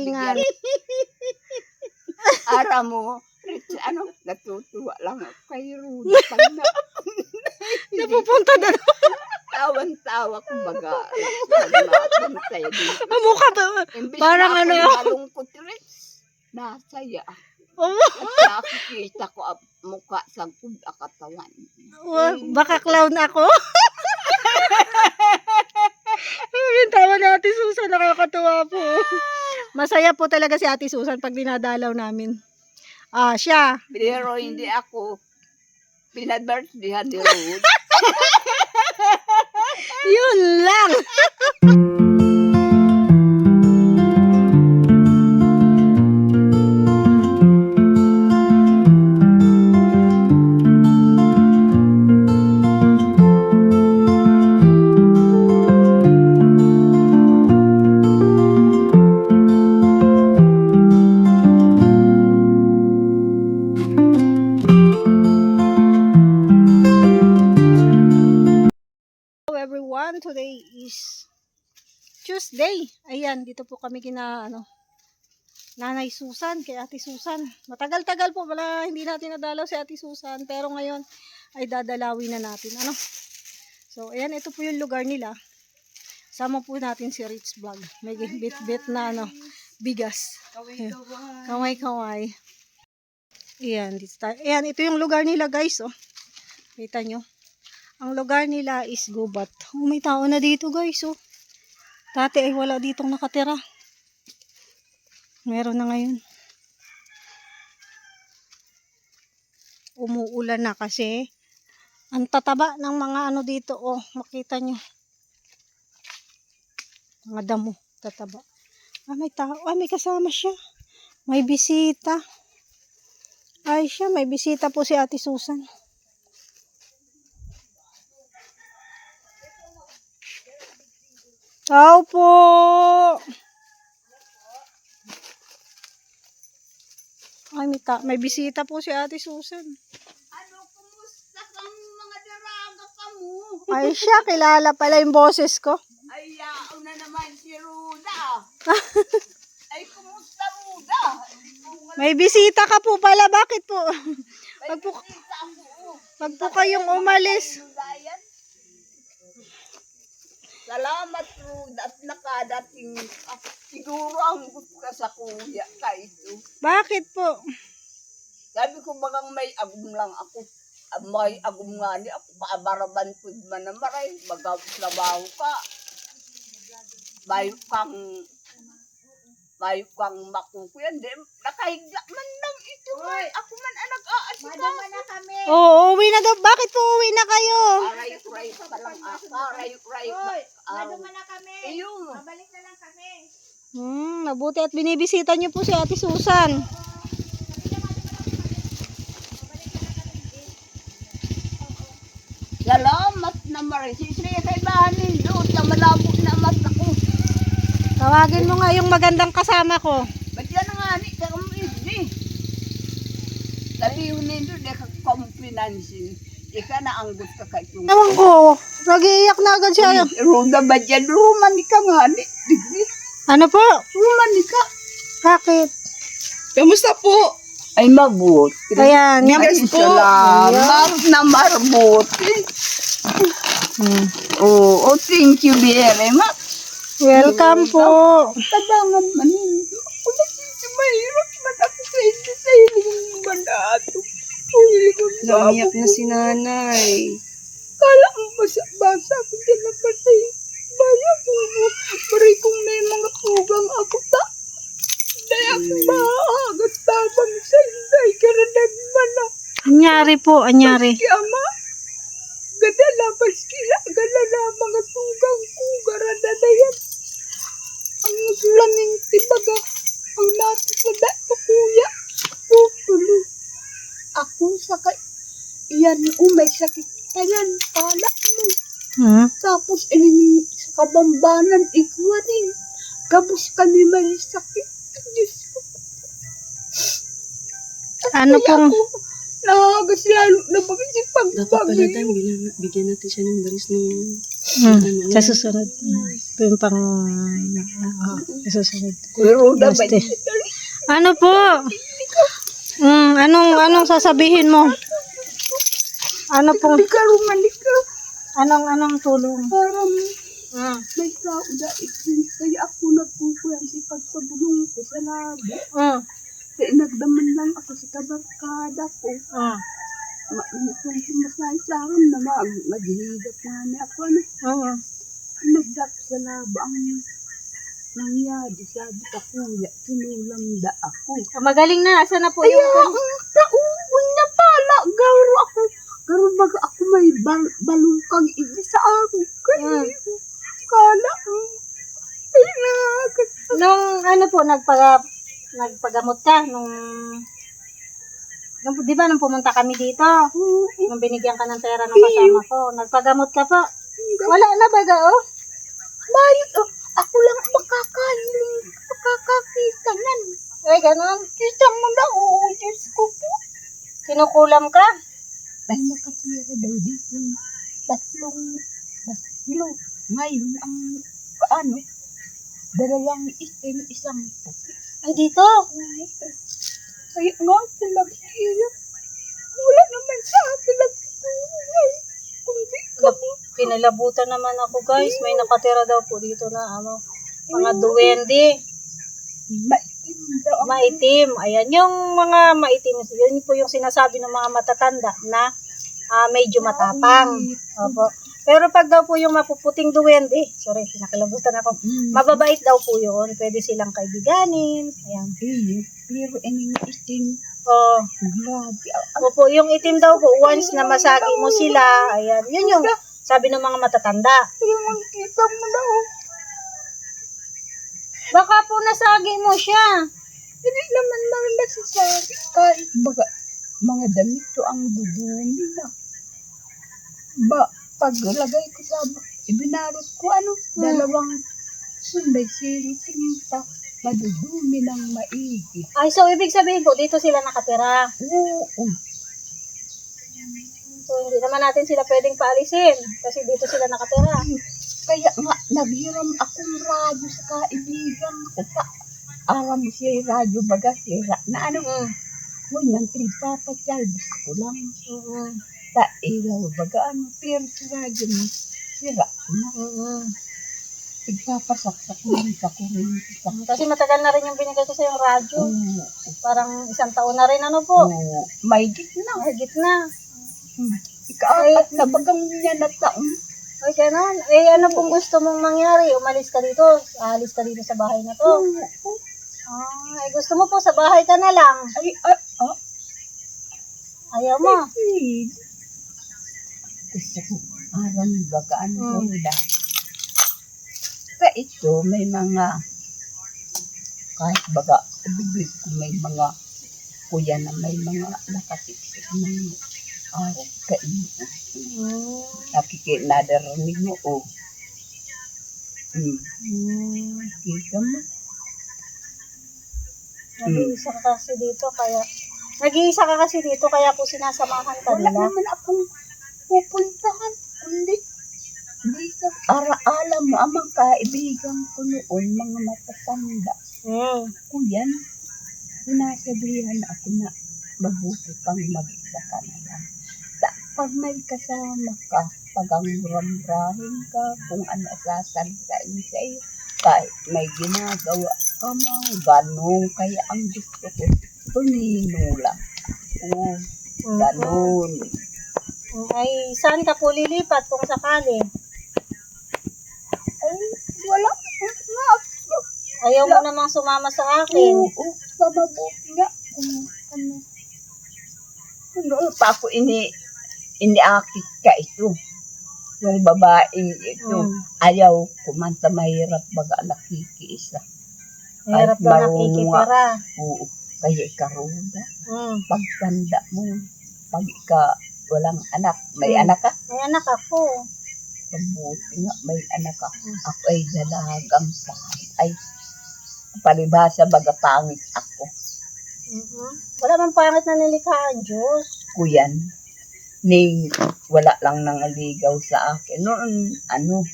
Ingat. Ara mo, Rich, ano, natutuwa lang ako kay Rudy. Pag na, Napupunta na. tawan-tawa, kumbaga. Pag napuntay dito. Ang mukha to. Imbis Parang na ano. ako'y malungkot, Rich, nasaya. Oh, At nakikita ko ang mukha sa kuda katawan. wa- baka clown ako. Yung tawa ni Ate Susan, nakakatuwa po. Masaya po talaga si Ate Susan pag dinadalaw namin. Ah, siya. Pero hindi ako pinabirthdayan ni Rudy. Yun lang. Ayan, dito po kami kina ano, Nanay Susan, kay Ate Susan. Matagal-tagal po wala hindi natin nadalaw si Ate Susan, pero ngayon ay dadalawin na natin. Ano? So, ayan, ito po yung lugar nila. Sama po natin si Rich Vlog. May bit-bit na ano, bigas. Kaway-kaway. Ayan, dito tayo. Ayan, ito yung lugar nila guys, oh. Kita nyo. Ang lugar nila is Gubat. Oh, may tao na dito guys, oh. Dati ay wala ditong nakatira. Meron na ngayon. Umuulan na kasi. Ang tataba ng mga ano dito, oh. Makita nyo. Mga damo, tataba. Ah, may tao. Ah, may kasama siya. May bisita. Ay siya, may bisita po si Ate Susan. Tao po! Ay, may, ta- may bisita po si Ate Susan. ano, kumusta kang mga daraga ka mo? Ay siya, kilala pala yung boses ko. Ay, yao na naman si Ruda. Ay, kumusta Ruda? May bisita ka po pala, bakit po? Pag po, ako. pag po kayong umalis. Dayan. Salamat, Ruda, at nakadating ka. Siguro ang gusto ka sa kuya ka ito. Bakit po? Sabi ko bagang may agum lang ako. Ah, May agum nga ni ako. Paabaraban po man na maray. Baga trabaho ka. May kang may kang makukuyan. Di, nakahigla man lang ito. Ay, ako man ang nag-aasika. Oo, uwi na daw. Bakit po uwi na kayo? Aray-ray pa lang ako. Aray-ray pa. na kami. Ayun. Babalik na lang kami. Hmm, mabuti at binibisita niyo po si Ate Susan. Salamat na maray. Sisriya kay bahanin doon. Na malabo na mat ako. Tawagin mo nga yung magandang kasama ko. Ba't yan ang ani ka kami hindi? Daliwin nito, di ka kumpilansin. Ika na ang gusto ka itong... Ewan ko, nag-iiyak na agad siya. Ruda ba dyan? Rumani ka nga ni. Ano po? Rumani ka. Bakit? Kamusta po? Ay, mabuti. Ayan. Ay, salamat na marbuti. Hmm. Oo, oh, thank you very much. Welcome po. Tabangan man hindi. Ako na si mahirap man ako sa inyo sa hiling banato. Namiyak na si nanay. Kala mo basa-basa ako dyan na patay. Baya ko mo. Maray kung may mga tugang ako ta. Daya ko maaagad tabang sa inday. Karadag man na. Anyari po, anyari. Kaya ma. Gadala paskila. Gadala mga tugang ko. Garada na yan. Ang musulaning tibaga. Ang natin sa dato kuya. Tutulo. Ako sa kay. Iyan umay sakit. Ayan, kala mo. Hmm? Tapos, ining sa kabambanan, ikaw rin. Kapos kami may sakit. Diyos ko. Ano Kaya pong, ako, nakagas lalo na bakit si Dapat pala pagbagay. tayo, bigyan, bigyan natin siya ng baris ng Hmm. Sa susunod. Ito yung pang... ah, sa susunod. Kuya Roda, ba? Ano po? Hmm, anong anong sasabihin mo? Ano pong Hindi ka rumalik ka. anong anong tulong? Parang Hmm. may tao dahil kaya ako nagpupuyan si pagpabulong ko sa labi. Hmm. Kaya nagdaman lang ako sa kabarkada ko. Hmm. Sumasay sa akin na mag maghihigat na niya ako. Ano? Oo. Nagdak sa laba ang nangyari. Sabi ka kuya, sinulam da ako. Ah, Magaling na. Asa na po Kaya yung... ang tauon niya pala. Garo ako. Garo baga ako may bal balukang ibi sa ako. Kaya Hmm. kala. mm, Ay nakas. Nung ano po, nagpaga, nagpagamot ka nung... nung di ba nung pumunta kami dito? Nung binigyan ka ng pera ng kasama ko. Nagpagamot ka po. Wala na baga oh. Bayot oh. Ako lang makakahiling. Makakakita niyan. Ay, ganun. Kita mo na. Oh, Diyos ko po. Kinukulam ka. Dahil nakatira daw dito. Tatlong, tatlo. Ngayon, ang, ano, dalawang itim, isang puti. Ay, dito. Kaya nga, sila iiyak. Wala naman sa akin nagtutulay. Kundi ka. Pinilabutan naman ako guys. May nakatira daw po dito na ano. Mga duwende. Maitim daw Maitim. Ayan, yung mga maitim. Yun po yung sinasabi ng mga matatanda na ah, medyo matapang. Opo. Pero pag daw po yung mapuputing duwende, sorry, nakalabutan ako. Mm. Mababait daw po yun. Pwede silang kaibiganin. Ayan. Eh, pero ining itim, Oh, grabe. Ang opo, yung itim daw po, once na masagi mo sila, ayan, yun yung sabi ng mga matatanda. ang kita mo na oh. Baka po nasagi mo siya. Hindi naman lang nasasabi. Kahit baga, mga damit ko ang dudumi na. Ba, paglagay ko sa, ibinarot ko ano, dalawang sunday sili tinta, madudumi ng maigi. Ay, so ibig sabihin po, dito sila nakatira. Oo, So, hindi naman natin sila pwedeng paalisin kasi dito sila nakatira. kaya nga, naghiram akong radyo sa kaibigan ko pa. Aram siya yung radyo baga sira. Na ano, Mm. ngunyan, tripapatyalbis ko lang. Mm-mm. Ta ilaw baga pero sa radyo mo, sira na. Mm-mm. Igpapasaksak ko rin sa kuryente. Kasi matagal na rin yung binigay ko sa yung radyo. Oo. Parang isang taon na rin ano po. Oo. May gitna. Higit na. Hmm. Ikaapat na bagang niya na taon. Ay, ganun. Eh, ano pong gusto mong mangyari? Umalis ka dito. Aalis ka dito sa bahay na to. Oo. Ah, eh, gusto mo po sa bahay ka na lang. Ay, ay, ah, Ayaw mo. ay. Gusto ko, aram baga ano Hmm. Sa ito, may mga, kahit baga, bibig ko may mga, kuya na may mga nakatiksik ng araw kain. Mm. Nakikinadarinig mo, oh. Hmm. Mm. Kita mo. Nag-iisa ka kasi dito kaya Nag-iisa ka kasi dito kaya po sinasamahan ka Wala nila. naman akong pupuntahan. Kundi, dito, ara alam mo, ang mga kaibigan ko noon, mga matatanda. Mm. Kuyan, sinasabihan ako na mabuti pang mag-isa ka na lang. Sa, pag may kasama ka, pag ang ramrahin ka, kung ano sasaltain sa iyo, kahit may ginagawa ka man, ganun. Kaya ang gusto ko, tunino lang. Oo, ganun. Ay, saan ka po lilipat kung sakali? Ay, wala. Ayaw mo namang sumama sa akin. Oo, mabuti nga. Ano, ano. Pa ako ini, iniakit ka ito. Yung babaeng ito. Mm. Ayaw, kumanta mahirap baga nakikiisa. Mahirap Ay, daw nakikitira. Oo, kaya ikaruda. Mm. Pagtanda mo, pag ka walang anak, may Mm. anak ka? May anak ako. Mabuti nga, may anak ka. Ako ay dalagang pa. Ay, palibhasa baga pangit ako. Mhm. Wala man pangit na nilikhaan, Diyos. Kuyan, Ning wala lang nang aligaw sa akin. Noon, ano,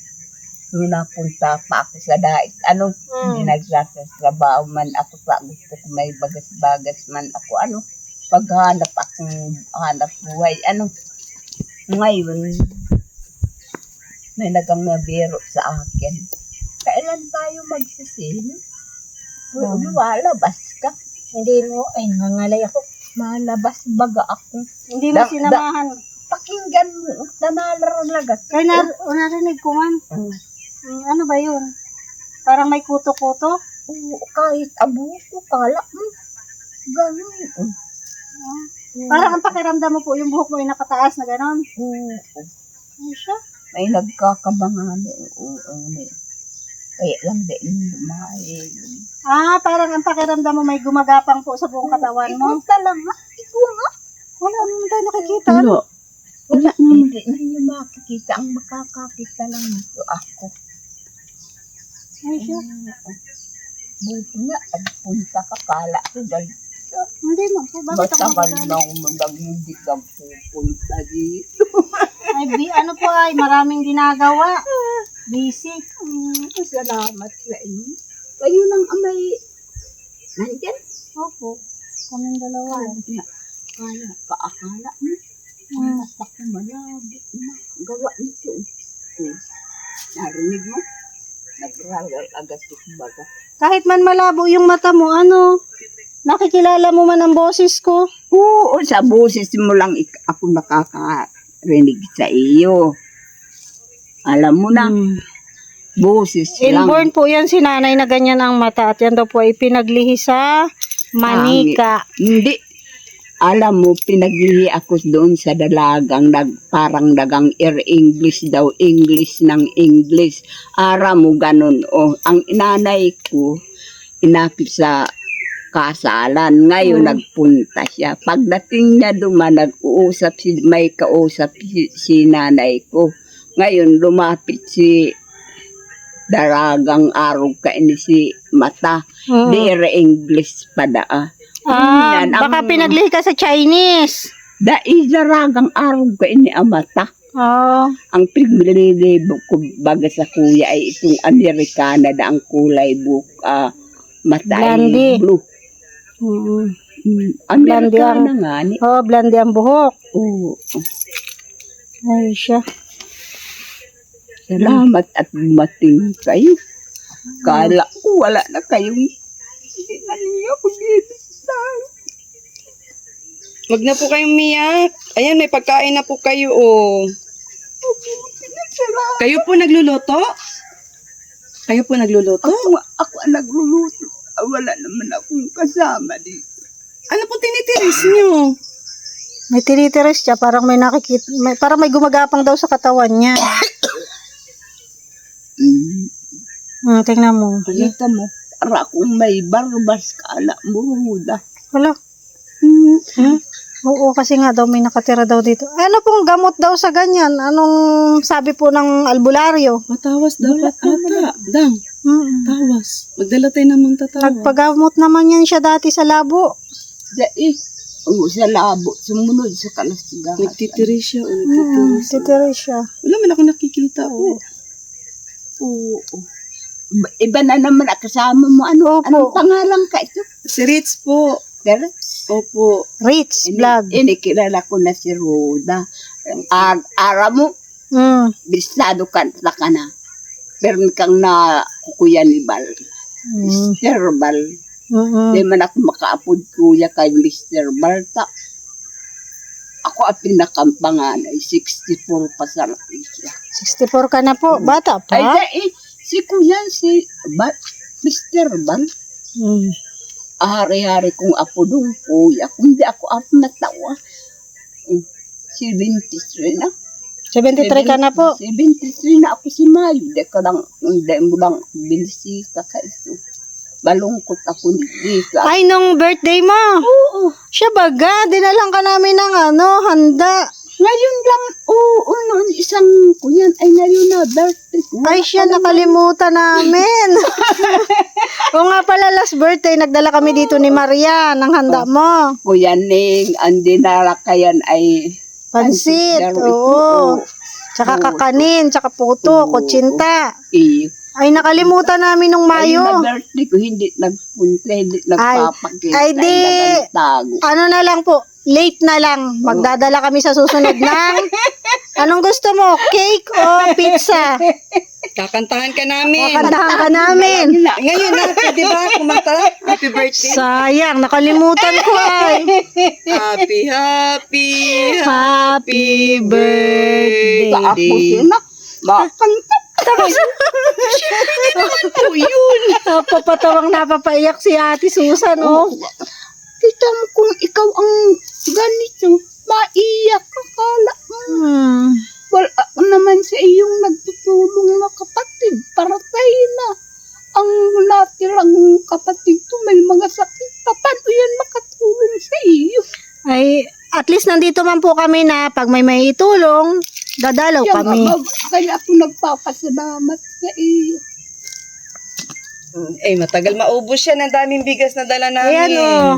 nung napunta pa ako sa dait, ano, hindi Mm. nagsasatrabaho man ako sa gusto ko may bagas-bagas man ako, ano, paghanap akong hanap buhay, ano, ngayon, may nagamabiro sa akin. Kailan tayo magsisin? Hmm. Lumalabas ka. Hindi mo, ay nangalay ako. Malabas baga ako. Hindi mo Da- sinamahan. Pakinggan mo, nanalaralag Kaya na, narinig ko man. Mm. Mm, ano ba yun? Parang may kuto-kuto? Oo, kahit abo ko, kala mo. Ganun. Mm. Parang ang pakiramdam mo po, yung buhok mo ay nakataas na gano'n. Oo. Ano siya? May nagkakabangan. Oo, oo. Kaya lang din lumayo. Ah, parang ang pakiramdam mo may gumagapang po sa buong katawan mo. Ikaw talaga. Ikaw nga. Wala naman tayo nakikita. Wala. Wala naman. Hindi na niyo makikita. Ang makakakita lang nito ako. Ano siya? Buti nga, agpunta ka, kala ko dahil Hindi mo po. Bakit basta ako ka magagalit? nang mag hindi ka pupunta dito. Ay, bi- ano po ay, maraming ginagawa. Busy. Mm, salamat sa inyo. Kayo nang amay. Nandyan. Opo. Kaming dalawa. Kala nga. Kala, kaakala mo. Mm. Mas ako malagi na. Gawa nito. Hmm. Narinig mo? Nagragal agad baga. Kahit man malabo yung mata mo, ano, nakikilala mo man ang boses ko. Oo, sa boses mo lang ako nakakarinig sa iyo. Alam mo na, boses lang. Inborn po yan si nanay na ganyan ang mata at yan daw po ay pinaglihi sa manika. Hindi. Alam mo, pinaglihi ako doon sa dalagang nag, parang dagang air English daw, English ng English. Ara mo ganun. O, ang inanay ko, inapit sa kasalan. Ngayon, Mm. nagpunta siya. Pagdating niya duman, nag-uusap si, may kausap si, si nanay ko. Ngayon, lumapit si daragang araw ka ini si mata. Mm. Di air English pa daa. Ah, Yan, ang- baka pinaglihi ka sa Chinese. Da daragang araw ka ini ang mata. Oh. Ang pigmililibo ko baga sa kuya ay itong Amerikana da ang kulay book ah mata ay Blondie. blue. Mm. Hmm, Blondie ang- Amerikana nga ni. Oh, blondie ang buhok. Oo. Ay, siya. Salamat at dumating kayo. Kala ko wala na kayong hindi na niyo ako bibitaw. Wag na po kayong miyak. Ayan, may pagkain na po kayo, oh. Kayo po nagluluto? Kayo po nagluluto? Ako, ako ang nagluluto. Ah, Wala naman akong kasama dito. Ano po tinitiris nyo? May tinitiris siya, parang may nakikita, may, parang may gumagapang daw sa katawan niya. Mm. Hmm, tingnan mo. Kita mo, para kung may barbas kala mo, huda. Wala. Hmm. Hmm? Oo, kasi nga daw may nakatira daw dito. Ano pong gamot daw sa ganyan? Anong sabi po ng albularyo? Matawas dapat ata. Dang, Hmm. tawas. Magdala tayo ng tatawa. Nagpagamot naman yan siya dati sa labo. Dai, oh, sa labo, sumunod sa kalasigahan. Nagtitiris siya, oh. Hmm, Nagtitiris. titiris siya. Wala man ako nakikita, oh. Oo. Ba- Iba na naman ang kasama mo. Ano, Opo. anong pangalan ka ito? Si Ritz po. Pero, Opo. Rich ini, vlog. ini kilala ko na si Roda. Ag, ara mo, Hmm. bisado ka sa ka na. Pero kang na kuya ni Bal. Hmm. Mr. Bal. Mm-mm. Di man ako makaapod kuya kay Mr. Balta. Ako ang pinakampanganay, 64 pa sa siya. 64 ka na po. Bata Ay, pa. dai, si kuya, si Bal, Mr. Bal. Hmm. Hari-hari kong apo doon, kuya. Kung ako apo natawa. Mm, 73 na. 73 ka na po. 73 na ako si Mayo. Di ka lang, hindi mo lang binisita ka ito. Balungkot ako dito. Ay, nung birthday mo. Oo. Siya baga, dinalang ka namin ng ano, handa. Ngayon lang, oo, noon isang kuyan ay ngayon na birthday ko. Ay, siya, nakalimutan namin. o nga pala, last birthday, nagdala kami dito ni Maria ng handa mo. Kuya Ning, ang dinala kayan ay Pansit, oo. oo. Tsaka kakanin, tsaka puto, Oo. kutsinta. Iyo. Ay, nakalimutan namin nung Ay, Mayo. na birthday ko, hindi nagpunta, hindi nagpapakita. ay, di. Ano na lang po, late na lang. Magdadala kami sa susunod ng... Anong gusto mo? Cake o pizza? Kakantahan ka namin. Kakantahan ka namin. Ngayon na, pwede ba kumanta? Happy birthday. Sayang, nakalimutan ko ay. Happy, happy, Happy birthday. Sa ako sila, makanta. Tapos, po yun. napapatawang napapaiyak si Ate Susan, oh. Kita mo kung ikaw ang ganito, maiyak ka kala mo. Hmm. Wala ako naman sa iyong nagtutulong na kapatid. Paratay na. Ang natirang kapatid ko may mga sakit. Paano yan makatulong sa iyo? Ay, at least nandito man po kami na pag may may itulong, dadalaw Yan, kami. kaya ako nagpapasalamat sa iyo. Eh, matagal maubos yan. Ang daming bigas na dala namin. Ayan, oh.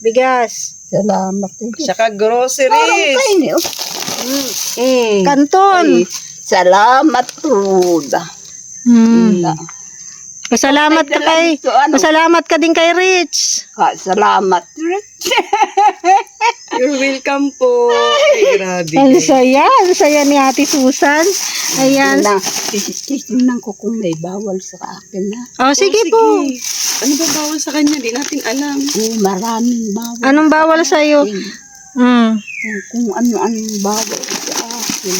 Bigas. Salamat. eh. Tsaka Parang groceries. kayo niyo. Mm. Kanton. Ay, salamat, Ruda. Hmm. Na, Pasalamat ka kay, Ito, ano, pasalamat ka din kay Rich. ka, salamat. You're welcome po. Ay, grabe. Ang saya, ang saya ni Ate Susan. Ayan. Na, titignan ko kung may bawal sa akin na. Oh, sige Oh, po. Ano ba bawal sa kanya? Di natin alam. Oh, maraming bawal. Anong bawal sa iyo? Hmm. Kung, kung ano-anong bawal sa akin.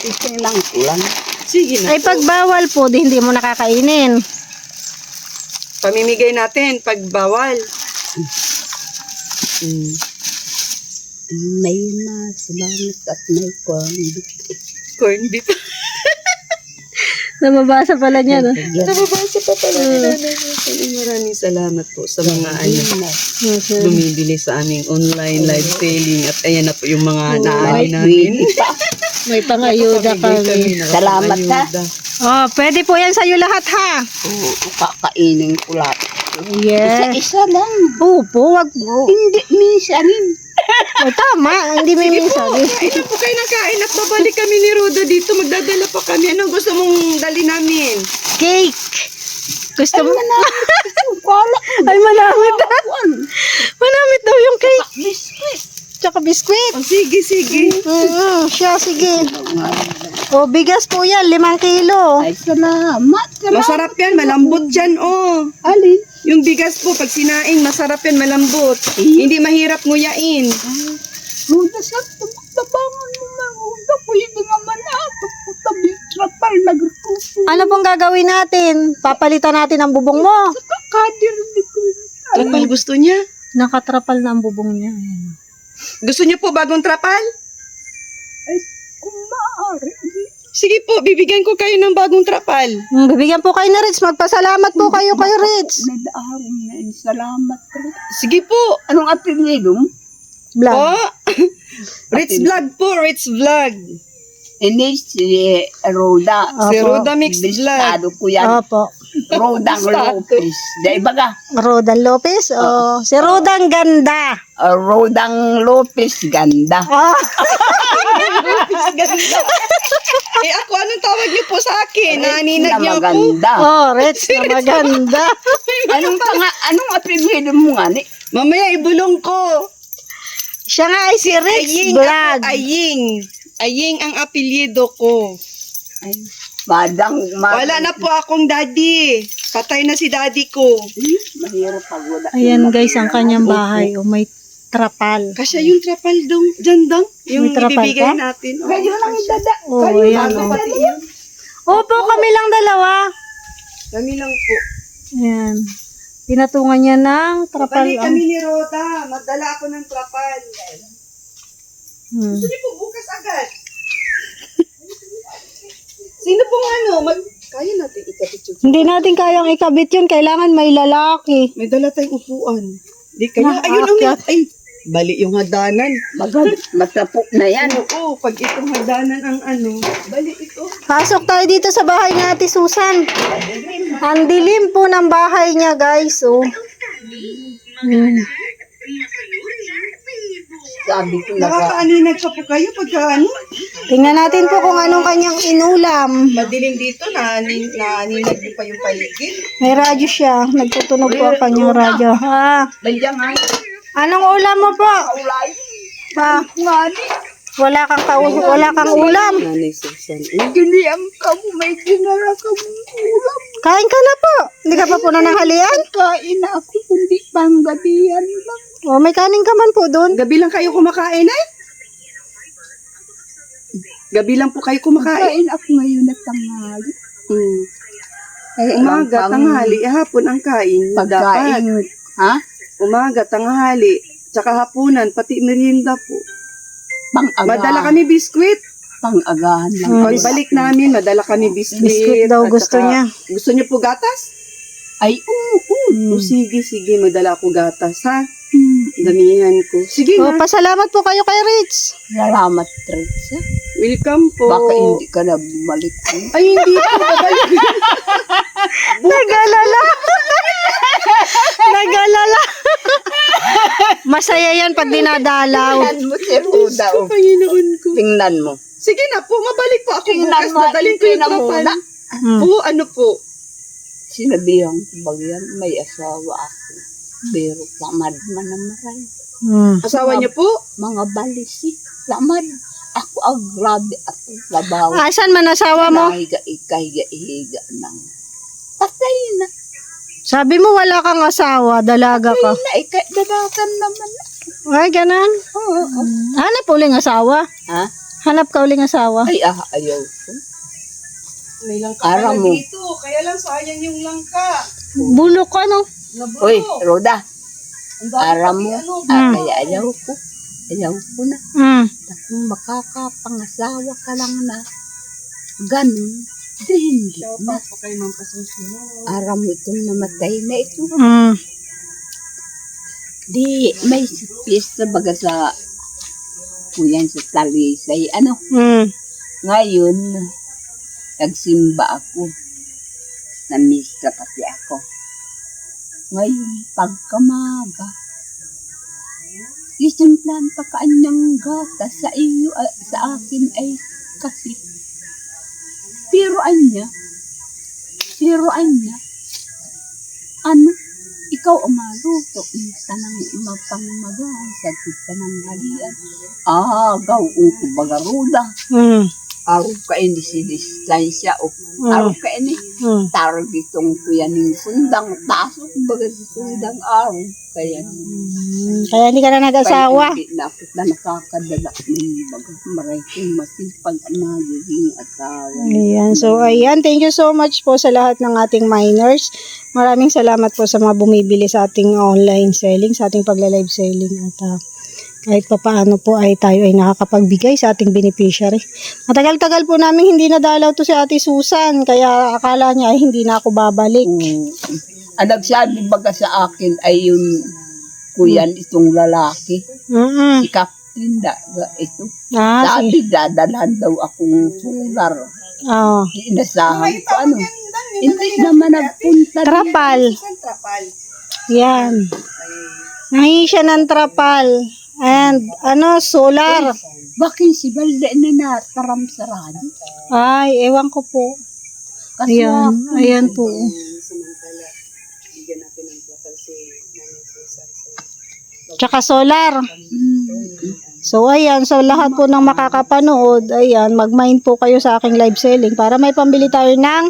Titignan ko lang. Sige na. Ay pag bawal po, di hindi mo nakakainin. Pamimigay natin pag bawal. Mm. May na, salamat at may kwan. Corn beef. Nababasa pala niya, no? Nababasa pa pala ni Nanay Rosalie. Maraming salamat po sa mga ano, bumibili sa aming online live selling. At ayan na po yung mga naani namin. May pangayuda kami. Salamat, ha? Oh, pwede po yan sa'yo lahat, ha? Oo, kakainin ko lahat. Yeah. Isa-isa lang. Opo, wag mo. Hindi, minsanin. Oh, tama, hindi may minsan. Kain na po kayo ng kain at babalik kami ni Rudo dito. Magdadala pa kami. Anong gusto mong dali namin? Cake. Gusto mo? Kala Ay, manamit. Manamit daw yung cake. Biskuit. Tsaka biskwit. Oh, sige, sige. Mm, siya, sige. O, bigas po yan, limang kilo. Ay, salamat. Salamat. Masarap yan. Malambot yan, oh. Alin? Yung bigas po, pag sinaing, masarap yan, malambot. Hindi mahirap nguyain. Ruda sa tabangan mo na. Ruda ko hindi naman na. Tabi trapal nagkukupo. Ano pong gagawin natin? Papalitan natin ang bubong mo. Kadir di ko. Trapal gusto niya. Nakatrapal na ang bubong niya. Ayan. Gusto niya po bagong trapal? Ay, kung maaari. Sige po, bibigyan ko kayo ng bagong trapal. Mm, bibigyan po kayo ni Rich. Magpasalamat po kayo kay Rich. Nadaaw na yun. Salamat. Ruda. Sige po. Anong apelido mo? Vlog. Po. Rich Vlog po, Rich Vlog. Ini si Roda. Si Opo. Roda Mix Vlog. Bistado ko yan. Opo. Rodang Lopez. Di ba ka? Rodan Lopez. Oh, si Rodan Ganda. Uh, Rodang Lopez ganda. Ah, eh ako, anong tawag niyo po sa akin? Naninag Na niyo po. maganda. oh, Rich na maganda. Anong panga, anong apelido mo nga ni? Mamaya ibulong ko. Siya nga ay si Rich Aying Vlog. ako, Aying. Aying ang apelyido ko. Ay, madang, madang. Wala na po akong daddy. Patay na si daddy ko. Hmm, Mahirap pag wala. Ayan guys, ang kanyang bahay. Oh, may trapal. Kasya yung trapal dong, dyan dong. Yung May trapal ibibigay ka? natin. Oo, Kayo lang kasya. idada. Oh, kayo ayan. lang Oh. Pati yun. Opo, kami lang dalawa. Kami lang po. Ayan. Pinatungan niya ng trapal. Balik ang- kami ni Roda. Magdala ako ng trapal. Hmm. Gusto niyo po bukas agad. Sino pong ano? Mag... Kaya natin ikabit yung... Hindi natin kayang ikabit yun. Kailangan may lalaki. May dala tayong upuan. Di kaya... Na, Ayun, aakyat. umi- Ay, bali yung hagdanan. Magad, matapok na yan. Oo, pag itong hagdanan ang ano, bali ito. Pasok tayo dito sa bahay ni Ate Susan. Ang dilim po ng bahay niya, guys. Oh. Hmm. Sabi ko na ka. Nakakaaninag pa po kayo pagka ano? Tingnan natin po kung anong kanyang inulam. Madilim dito, naanin, naaninag niyo pa yung paligid. May radyo siya. Nagtutunog po ang kanyang radyo. Ha? Nga. Anong ulam mo po? Ulay. Pa, Ngani. wala kang kau- wala kang ulam. Nanay Susan. Giniyang ka mo. May ginara ka mong ulam. Kain ka na po. Hindi ka pa po nananghalian? Kain ako. Kundi panggabihan lang. O, may kanin ka man po doon. Gabi lang kayo kumakain ay? Gabi lang po kayo kumakain? Kain ako ngayon na tanghali. Hmm. Ay, Umaga, tanghali, eh, hapon ang kain. Dapat. Pagkain. Ha? Umaga, tanghali, tsaka hapunan, pati merienda po. Pang-agahan. Madala kami biskwit. Pang-agahan lang. Mm. Pagbalik namin, madala kami biskwit. Biskwit daw at gusto saka- niya. Gusto niyo po gatas? Ay, oo. oo. O sige, sige, madala ko gatas, ha? Hmm. Damihan ko. Sige O, na. pasalamat po kayo kay Rich. Salamat, Teresa. Welcome po. Baka hindi ka na bumalik. Ay, hindi po. Nag-alala. Nag-alala. Masaya yan pag dinadalaw. Tingnan mo si Ruda. oh. Panginoon ko. Tingnan mo. Sige na po, mabalik po ako Tingnan bukas. mo, Dadalhin ko yung tingnan mo muna. Hmm. Po, ano po? Sinabihan ko ba yan? May asawa ako. Pero tamad man na maray. Hmm. Asawa niyo po? Mga balisi. Tamad. Ako ang grabe ako. Labaw. Asan man asawa mo? Kahiga, ikahiga, ihiga ng. Patay na. Sabi mo wala kang asawa, dalaga ka. Na, ikay, dadakan naman. Ay, ganun. Oo. oo. Hanap uling asawa. Ha? Hanap ka uling asawa. Ay, ah, ayaw ko. May langka Ara pala mo. dito. Kaya lang sayang yung langka. Bulok ka, no? Nabulo. Uy, Roda. Ang dami Ara pati mo. ano. Ah, kaya ayaw ko. Ayaw ko na. Hmm. Kung makakapangasawa ka lang na ganun, di hindi na. Shout out po kay Ma'am Pasusunod. Ara mo itong namatay na ito. Hmm. Di, may piyesta baga sa kuyan sa talisay. Ano, Hmm. ngayon, nagsimba ako. Na-miss ka pati ako. Ngayon, pagkamaga, isimplan pa kanyang gata sa iyo, ah, sa akin ay kasi. Pero anya, pero anya, ano, ikaw ang maluto, minsan ang mapangmagaan sa kita ng halian. Ah, gaw, ang kubagaruda. Hmm. Araw ka ini si distansya o araw ka ini Hmm. taro ditong kuya ng sundang taso baga sa sundang araw kaya Hmm. Kaya hindi ka na nag-asawa. Kaya hindi na nakakadala ng baga maraming masipag na nagiging asawa. Ayan. So, ayan. Thank you so much po sa lahat ng ating miners. Maraming salamat po sa mga bumibili sa ating online selling, sa ating pagla-live selling. At ah, kahit pa paano po ay tayo ay nakakapagbigay sa ating beneficiary. Matagal-tagal po namin hindi nadalaw to si Ate Susan. Kaya akala niya ay hindi na ako babalik. Mm. Ang nagsabi baga sa akin ay yun kuyan itong lalaki. Mm-mm. Si Captain da, ito. Ah, si, Sabi dadalhan daw akong solar. oh. Inasahan ko ano. Hindi naman nagpunta. Trapal. Trapal. Yan. Nangingi siya ng trapal. And ano, solar. Bakit si Balde na nataram sa radyo? Ay, ewan ko po. Kasi Ayan, ako, ayan po. Samantala, bigyan natin ng trapal si Nanay Susan. Tsaka solar. mm, So, ayan. So, lahat po ng makakapanood, ayan, mag-mind po kayo sa aking live selling para may pambili tayo ng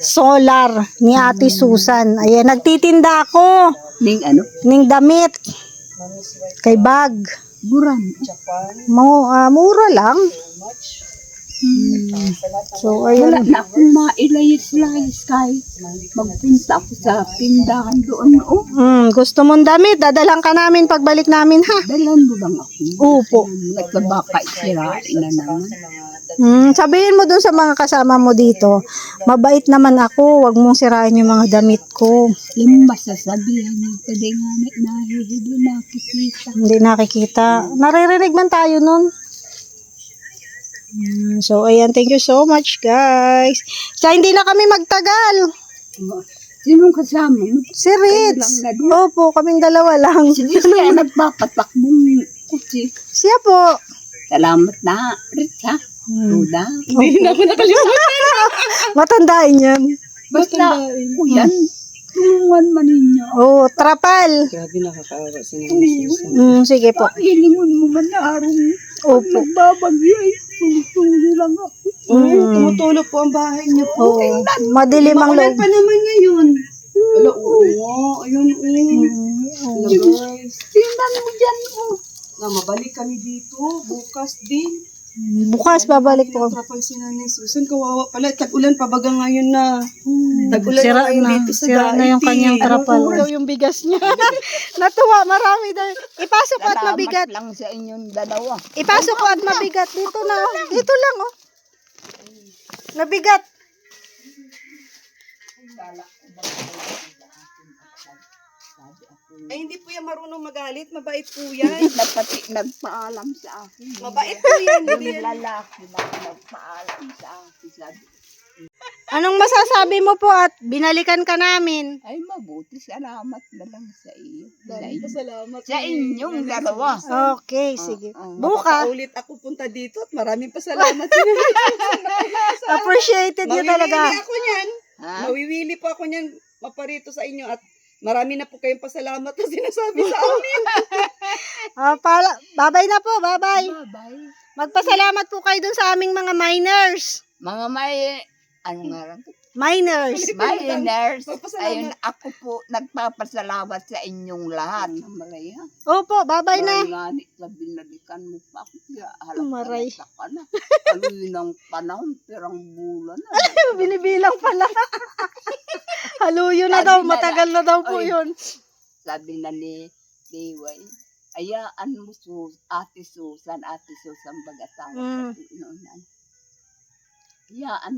solar ni Ate Susan. Ayan, nagtitinda ako ning ano? ng damit kay bag. Buran. Mo, ah, mura lang. So, Wala ayan. na akong mailayas-layas kahit magpunta ako sa tindahan doon. Oh, Mm, gusto mong damit, dadalhan ka namin pagbalik namin, ha? dalan mo lang ako. Upo. At baka isirain na naman. Mm, sabihin mo dun sa mga kasama mo dito, mabait naman ako, wag mong sirain yung mga damit ko. Yung masasabihan niya, kasi nga na nahihilo nakikita. Hindi nakikita. Naririnig man tayo nun. Mm, so, ayan, thank you so much, guys. Sa hindi na kami magtagal. Sinong kasama mo? Si Ritz. Kayo lang na Opo, kaming dalawa lang. Sige, kaya nagpapatakbong kutsi. Siya po. Salamat na, Rich ha. Hmm. Ruda. Hindi na ako nakalimutan. Matandaan yan. Basta, kuyan, tulungan man ninyo. Oh, trapal. Grabe nakakaawa si Nanay Susan. Mm, sige po. Hilingon mo man na araw Opo. nagbabagyo ay tumutuloy lang ako. Oo, Mm. tumutulo po ang bahay niyo po. Oo. Madilim ang Maulan loob. pa naman ngayon. Wala, oo. Ayun, oo. Mm, Hello, guys. Tingnan mo dyan, oh. Na, mabalik kami dito. Bukas din. Bukas babalik po. Trapal si Nanay Susan. Kawawa pala. Tag-ulan pa baga ngayon na. Tag-ulan Sira na. dito sa Sira na yung kanyang trapal. Ito yung bigas niya. Natuwa, marami daw. Ipasok ko at mabigat. lang sa inyong dalawa. Ipasok ko at mabigat. Dito na. oh. Dito lang, oh. Nabigat. Ay, hindi po yan marunong magalit. Mabait po yan. Napati nagpaalam sa akin. Mabait po yan. Hindi Yung yan. lalaki na nagpaalam sa akin. Sabi, Anong masasabi mo po at binalikan ka namin? ay mabuti, salamat na lang sa iyo. Sa, Maraming inyo. Salamat. sa inyong dalawa. Okay, sige. ah. Bukas. Ulit ako punta dito at maraming pasalamat. Appreciated niyo talaga. Mawiwili ako niyan. Ha? Mawiwili po ako niyan maparito sa inyo at marami na po kayong pasalamat na sinasabi sa amin. Ah, pala, babay na po, babay. Bye-bye. Magpasalamat po kayo dun sa aming mga miners. Mga may, ano nga lang, Miners. miners, Magpasalamat. ayun, ako po nagpapasalamat sa inyong lahat. Malaya. Opo, babay na. Nga, sa binalikan mo pa ako. Kaya halap Maray. ka na. Ng panahon, perang bulan na. Binibilang pala. Haluyo na daw, matagal na daw po yun. Sabi na ni Diway, ayaan mo su ate Susan, ate Susan bagatawa Mm. mm. inunan. Hayaan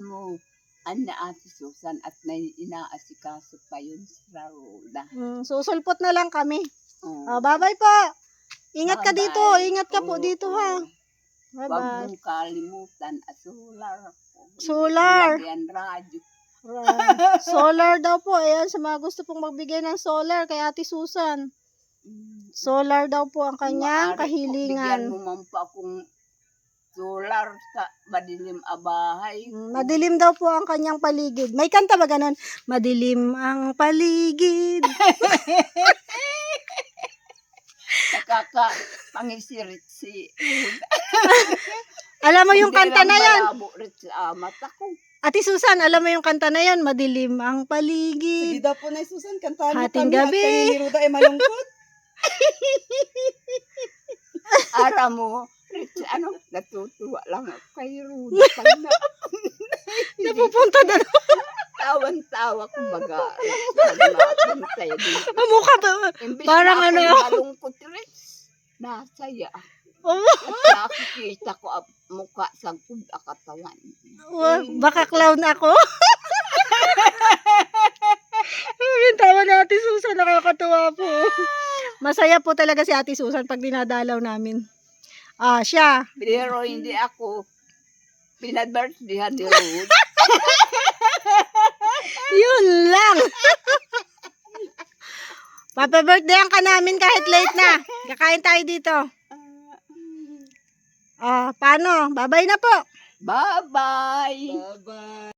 mo, ana ate Susan at may inaasikaso pa yun sa Roda. Mm, susulpot na lang kami. Oh. Ah, babay po. Ingat ka Bye-bye. dito, ingat ka po Oo, dito ha. oo. Huwag Bye-bye. mong kalimutan at solar. Solar. Yan radyo. Right. solar daw po. Ayan, sa mga gusto pong magbigay ng solar kay Ate Susan. Mm. Solar daw po ang kanyang Maaari po, Bigyan kahilingan. mo man pa akong solar sa madilim abahay. Madilim daw po ang kanyang paligid. May kanta ba ganun? Madilim ang paligid. Nakaka pangisirit si Alam mo yung kanta na yan? Mata ko. Ate Susan, alam mo yung kanta na yan? Madilim ang Sige paligid. daw po na Susan, kantahan mo Hating kami gabi. at kayo ni Ruda ay malungkot. Ara mo, Rich, ano, natutuwa lang ako kay Rudy. Pag na, Napupunta na daw. tawan-tawa ko baga. Yun. Ang mukha ba? Imbis Parang na ano. malungkot, Rich, nasaya. Oh, At nakikita ko ang mukha sa katawan. wa- baka clown ako. Ang tawa ni Ate Susan, nakakatuwa po. Masaya po talaga si Ate Susan pag dinadalaw namin. Ah, siya. Pero hindi ako pinabirthdayan ni Rudy. Yun lang. Papa birthday ka namin kahit late na. Kakain tayo dito. Ah, paano? Babay na po. Bye-bye! Bye-bye.